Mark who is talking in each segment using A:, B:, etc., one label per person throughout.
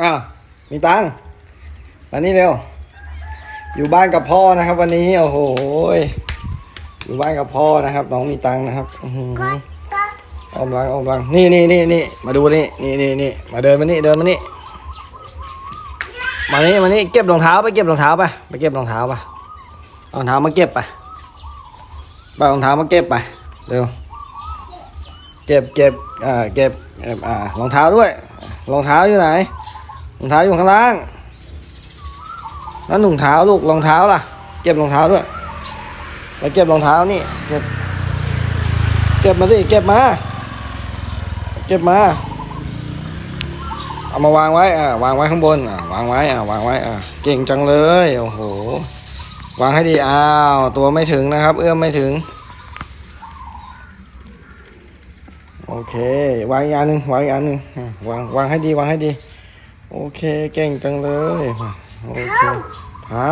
A: อ้าวมีตังค์มานี่เร็ว อยู่บ้านกับพ่อนะครับ วันนี้ โอ้โหยอยู่บ้านกับพ่อนะครับ น้องมีตังค์นะครับอื้อหือ
B: ก็ก็
A: ออมรังออมรัง นี่นี่นี่นี่มาดูนี่ นี่นี่นี่มาเดินมานี่ เดินมานี่ มานี่มานี่ เก็บรองเท้าไป เก็บรองเท้าไป ไปเก็บรองเท้าไปเอารองเท้ามาเก็บไปไปเอารองเท้ามาเก็บไป เร็ว เก็บเก็บอ่า เก็บเก็บอ่า รองเท้าด้วย รองเท้าอยู่ไหน รองเท้าอยู่ข้างล่าง แล้วถุงเท้าลูกรองเท้าล่ะ เก็บรองเท้าด้วยไปเก็บรองเท้านี่ เก็บ เก็บมาสิ เก็บมา เก็บมา เอามาวางไว้ อ่าวางไว้ข้างบน อ่าวางไว้ อ่าวางไว้ อ่าเก่งจังเลย โอ้โห วางให้ดี อ้าว ตัวไม่ถึงนะครับ เอื้อมไม่ถึง โอเค วางอีกอันหนึ่งวางอีกอันหนึ่งวาง วางให้ดี วางให้ดี โอเคเก่งจังเลยโอเคเท้า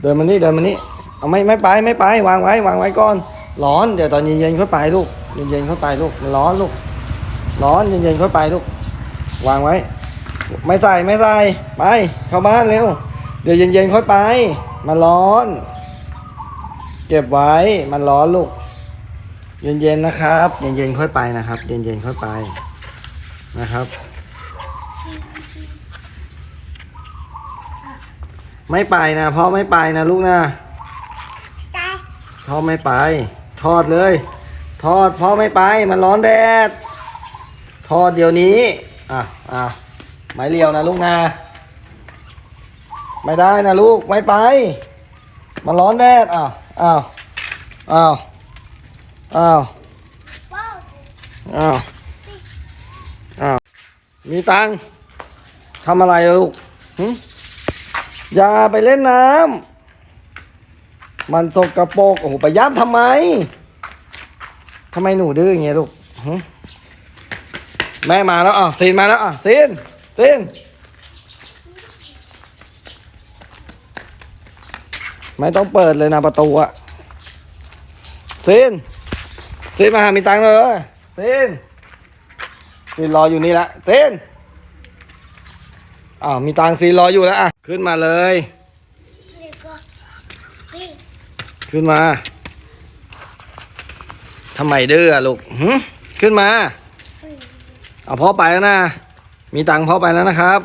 A: เดินมานี่เดินมานี่เอาไม่ไม่ไปไม่ไปวางไว้วางไว้ก่อน ร้อนเดี๋ยวตอนเย็นๆค่อยไปลูกเย็นๆค่อยไปลูกมันร้อนลูกร้อนเย็นๆค่อยไปลูกวางไว้ ไม่ใส่ไม่ใส่ไป เข้าบ้านเร็วเดี๋ยวเย็นๆค่อยไป มันร้อน เก็บไว้มันร้อนลูกเย็นๆนะครับ เย็นๆค่อยไปนะครับ เย็นๆค่อยไป นะครับ ไม่ไปนะพ่อไม่ไปนะลูกนะ
B: ใส่
A: พ่อไม่ไป ทอดเลย ทอดพ่อไม่ไปมันร้อนแดด ทอดเดี๋ยวนี้อะอะไม้เรียวนะลูกนะไม่ได้นะลูกไม่ไป มันร้อนแดดอ้าวอ้าวอ้าวอ้าว
B: ว้าว
A: อ้าวอ้าว มีตังทำอะไรลูกหึอย่าไปเล่นน้ำมันสกรปรกโอ้โหไปย้ำทำไมทำไมหนูดื้ออย่างเงี้ยลูกแม่มาแล้วอะซีนมาแล้วอะซีนซีนไม่ต้องเปิดเลยนะประตูอะซีนซีนมาหามีตังเลยซีน ซีนรออยู่นี่ละซีนอ้าวมีตังซีนรออยู่แล้วอะขึ้นมาเลย ขึ้นมาทำไมดื้อลูกขึ้นมาเอาพ่อไปแล้วนะ มีตังพ่อไปแล้วนะครับ